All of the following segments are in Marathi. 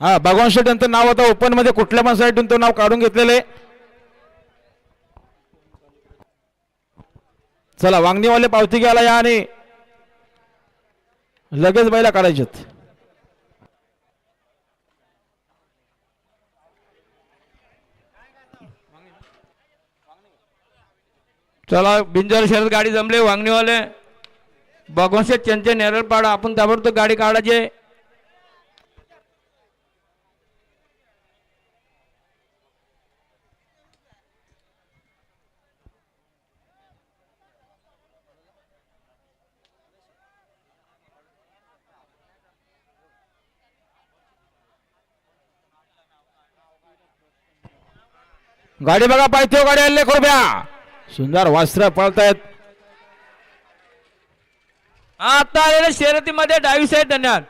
हा भगवान शेठ यांचं नाव आता ओपनमध्ये कुठल्या पण साईडून तो नाव काढून घेतलेले चला वांगणीवाले पावती घ्यायला या आणि लगेच बैला काढायचेत चला बिंजोर शरद गाडी जमले वांगणीवाले. भगवानशेठ त्यांचे नेरळ पाडा आपण ताबडतोब गाडी काढायचे. गाडी बघा पाहिजे गाडी आले कृपया सुंदर वस्त्र पळतायत. आता आलेल्या शर्यतीमध्ये डावी साईड धन्यवाद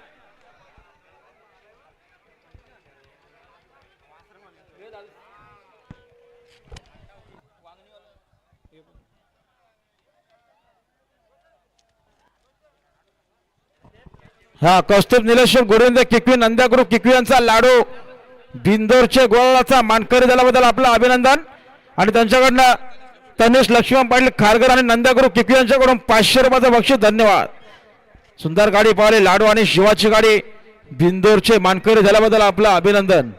हा कौस्तुभ निलेश्वर गोविंद किकवी नंद्या ग्रुप किकवी यांचा लाडू. बिंदोरचे गोळाचा मानकरी झाल्याबद्दल आपलं अभिनंदन. आणि त्यांच्याकडनं तनिष लक्ष्मण पाटील खारगर आणि नंद्या किकू यांच्याकडून पाचशे रुपयाचं बक्षीस. धन्यवाद. सुंदर गाडी पाहिली लाडू आणि शिवाची गाडी. बिंदोरचे मानकरी झाल्याबद्दल आपलं अभिनंदन.